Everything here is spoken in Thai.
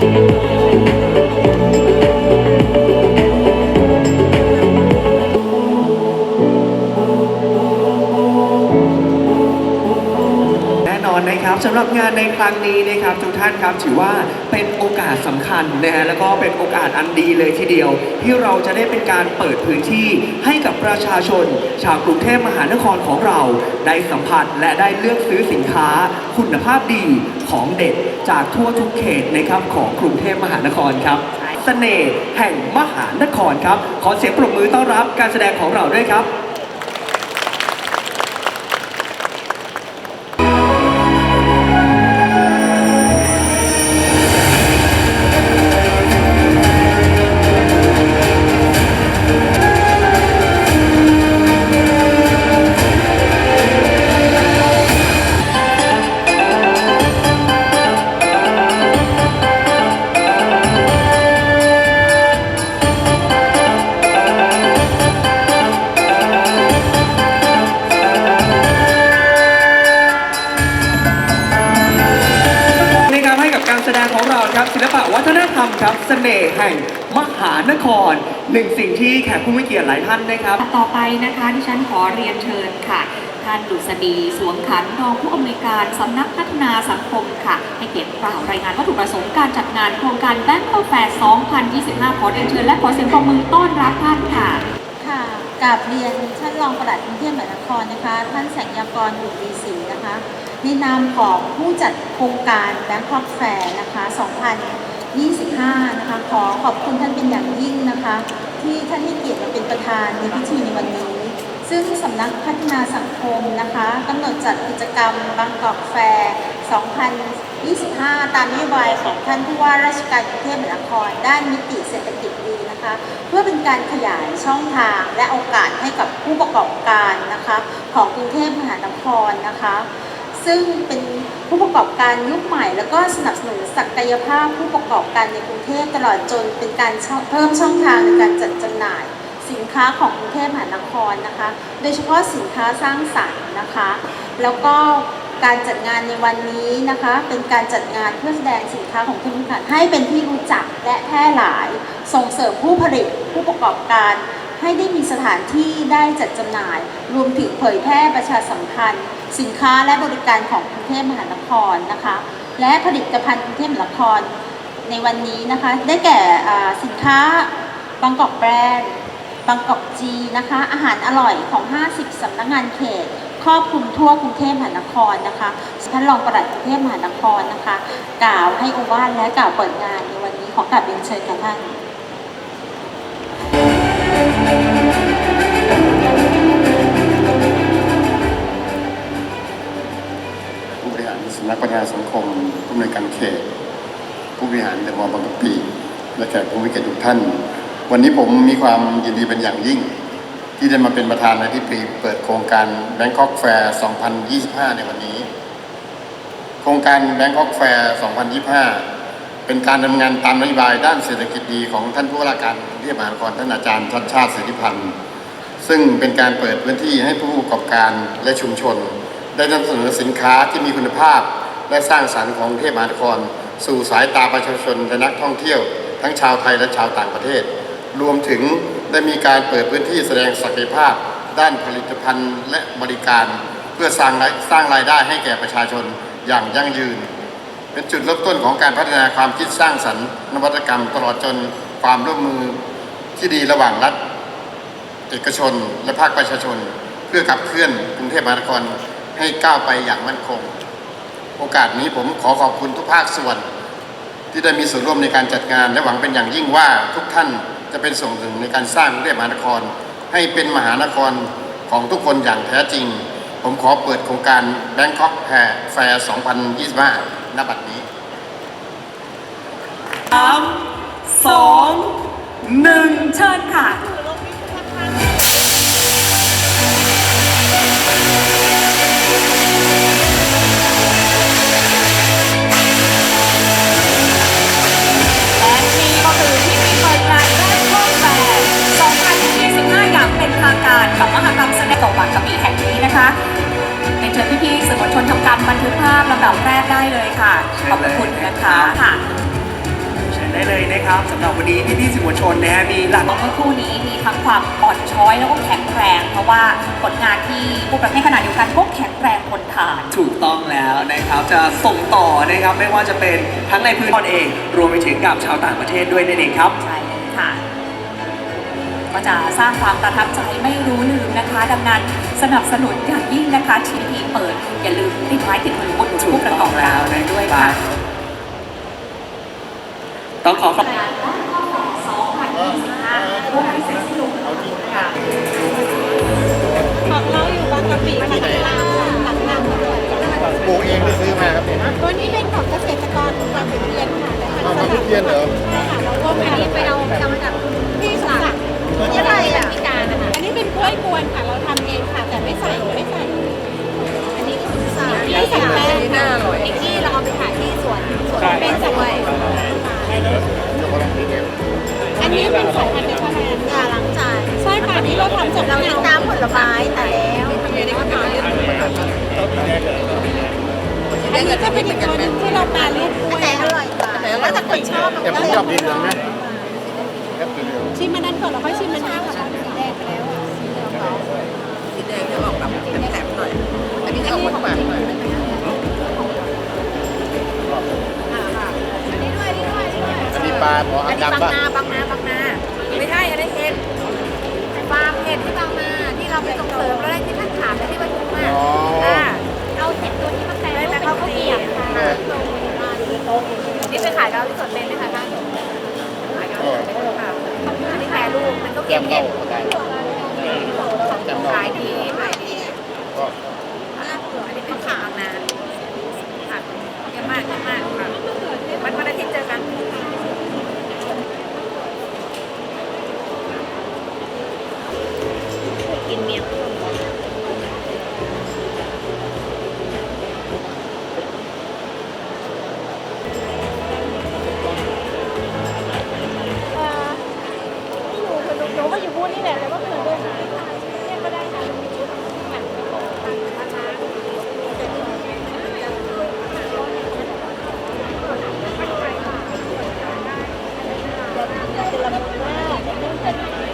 แน่ อนนะครับสำหรับงานในครั้งนี้นะครับทุกท่านครับถือว่าเป็นโอกาสสำคัญนะฮะแล้วก็เป็นโอกาสอันดีเลยทีเดียว ที่เราจะได้เป็นการเปิดพื้นที่ให้กับประชาชน ชาวกรุงเทพมหานครของเรา ได้สัมผัสและได้เลือกซื้อสินค้า คุณภาพดีของเด็ดจากทั่วทุกเขตนะครับของกรุงเทพมหานครครับเสน่ห์แห่งมหานครครับ ขอเสียงปรบมือต้อนรับการแสดงของเราด้วยครับ น่ห์แห่งมหานคร หนึ่งสิ่งที่แขกผู้มีเกียรติหลายท่านนะครับ ต่อไปนะคะที่ฉันขอเรียนเชิญค่ะ ท่านดุษฎีสวมขันรองผู้อำนวยการสำนักพัฒนาสังคมค่ะ ให้เกียรติกล่าวรายงานวัตถุประสงค์การจัดงานโครงการแบงก์แฟร์2025 ขอเรียนเชิญและขอเสียงปรบมือต้อนรับท่านค่ะค่ะกราบเรียนท่านรองปลัดกรุงเทพมหานครนะคะ ท่านแสงยากรบุตรดีศรีนะคะในนามของผู้จัดโครงการแบงคอกแฟร์นะคะ 25 นะคะ ขอขอบคุณท่านเป็นอย่างยิ่งนะคะ ที่ท่านให้เกียรติมาเป็นประธานในพิธีในวันนี้ ซึ่งสำนักพัฒนาสังคมนะคะกำหนดจัดกิจกรรมบางกอกแฟร์ 2025 ตามนโยบายของท่านผู้ว่าราชการกรุงเทพมหานครด้านมิติเศรษฐกิจดีนะคะ เพื่อเป็นการขยายช่องทางและโอกาสให้กับผู้ประกอบการนะคะ ของกรุงเทพมหานครนะคะ ซึ่งเป็นผู้ประกอบการยุคใหม่ แล้วก็สนับสนุนศักยภาพผู้ประกอบการในกรุงเทพตลอดจนเป็นการเพิ่มช่องทางในการจัดจำหน่าย สินค้าของกรุงเทพมหานครนะคะ โดยเฉพาะสินค้าสร้างสรรค์นะคะ แล้วก็การจัดงานในวันนี้นะคะ เป็นการจัดงานเพื่อแสดงสินค้าของคุณค่ะให้เป็นที่รู้จักและแพร่หลาย ส่งเสริมผู้ผลิตผู้ประกอบการ ให้ได้มีสถานที่ได้จัดจำหน่าย รวมถึงเผยแพร่ประชาสัมพันธ์ สินค้าและบริการของกรุงเทพมหานครนะคะ และผลิตภัณฑ์กรุงเทพมหานครในวันนี้นะคะ ได้แก่สินค้าบางกอกแบรนด์บางกอกจีนะคะ อาหารอร่อยของ 50 สำนักงานเขตครอบคลุมทั่วกรุงเทพมหานครนะคะท่านรองปลัดกรุงเทพมหานครนะคะ กล่าวให้โอวาทและกล่าวเปิดงานในวันนี้ขอกราบเรียนเชิญค่ะท่าน นักพัฒนาสังคมผู้อำนวยการเขต ผู้บริหารเดมอลบางกะปิและแขกผู้มีเกียรติทุกท่าน วันนี้ผมมีความยินดีเป็นอย่างยิ่ง ที่ได้มาเป็นประธานในที่ปีเปิดโครงการ Bangkok Fair 2025 ในวันนี้ โครงการ Bangkok Fair 2025เป็นการดำเนินงานตามนโยบายด้านเศรษฐกิจดีของท่านผู้ว่าราชการกรุงเทพมหานครท่านอาจารย์ชัดชาติสิทธิพันธ์ ซึ่งเป็นการเปิดพื้นที่ให้ผู้ประกอบการและชุมชน ได้นำเสนอสินค้าที่มีคุณภาพ และสร้างสรรค์ของเทพมหานคร สู่สายตาประชาชนและนักท่องเที่ยว ทั้งชาวไทยและชาวต่างประเทศ รวมถึงได้มีการเปิดพื้นที่แสดงศักยภาพ ด้านผลิตภัณฑ์และบริการ เพื่อสร้างรายสร้างรายได้ให้แก่ประชาชนอย่างยั่งยืน เป็นจุดเริ่มต้นของการพัฒนาความคิดสร้างสรรค์ นวัตกรรมตลอดจนความร่วมมือที่ดีระหว่างรัฐ เอกชน และภาคประชาชน เพื่อขับเคลื่อนกรุงเทพมหานครให้ก้าวไปอย่างมั่นคง โอกาสนี้ผมขอขอบคุณทุกภาคส่วน ที่ได้มีส่วนร่วมในการจัดงาน และหวังเป็นอย่างยิ่งว่าทุกท่านจะเป็นส่วนหนึ่งในการสร้างกรุงเทพมหานคร ให้เป็นมหานครของทุกคนอย่างแท้จริง ผมขอเปิดโครงการ Bangkok Fair 2025ณบัดนี้สามสองหนึ่งเชิญค่ะ แรกได้เลยค่ะขอบพระคุณนะคะค่ะได้เลยนะครับสำหรับวันนี้พี่พี่ๆสื่อมวลชนนะฮะมีหลักเมื่อครู่นี้มีทั้งความอ่อนช้อยแล้วก็แข็งแรง เพราะว่าผลงานที่ผู้ประเภทขนาดเดียวกันก็แข็งแรงทนทาน ถูกต้องแล้วนะครับจะส่งต่อนะครับไม่ว่าจะเป็นทั้งในพื้นที่เอง รวมไปถึงกับชาวต่างประเทศด้วยนั่นเองครับ ใช่เลยค่ะ ก็จะสร้างความประทับใจไม่รู้ลืมนะคะ ดังนั้นสนับสนุนอย่างยิ่งนะคะทีพีเปิด อย่าลืมติดไม้ติดมืออุดหนุนผู้ประกอบการด้วยค่ะต้องขอขอบงานบ้านข้าวแฝด2025ร่วมพิเศษสุดค่ะของเราอยู่บางกะปิค่ะ เป็นจังหวัดอันนี้เป็นสายพันธุ์เนเธอร์แลนด์ค่ะล้างจานใช่ค่ะนี้เราทำจากเราเป็นน้ำผลไม้แต่แล้วอันนี้จะเป็นอีกตัวหนึงที่เราแปรรูปกล้วยอร่อยกว่าแล้วแต่คนชอบแต่ผมชอบสีเหลืองนะแค่มมันนั้นก่อนแล้วค่อยชิมมันนี้ค่ะ หมออัอันนนี้บางดำป่ะนาบางนาบางนา ไม่ใช่อันนี้เห็ดฟาร์มเห็ดที่บางนาที่เราไปส่งเสริมแล้วได้ที่ท่านถามและที่ประชุมอะอ๋ออ่าเอาเห็ดตัวนี้มาแปรได้รูปแต่เป็นเขาข้าวเกลีเกรียยบบค่ะนี่ไปขายเราที่สวนเป็นไหมคะท่านขายเราที่สวนเป็นค่ะอันนี้แปรรูปมันก็แก้เก็บมเห็เล่าด ก็ได้แก้มเล่า ขายดีขายดี ก็ อันนี้เป็นขาวนาค่ะเยอะมากเยอะมากค่ะวันวันอาทิตย์เจอกัน กินเมียง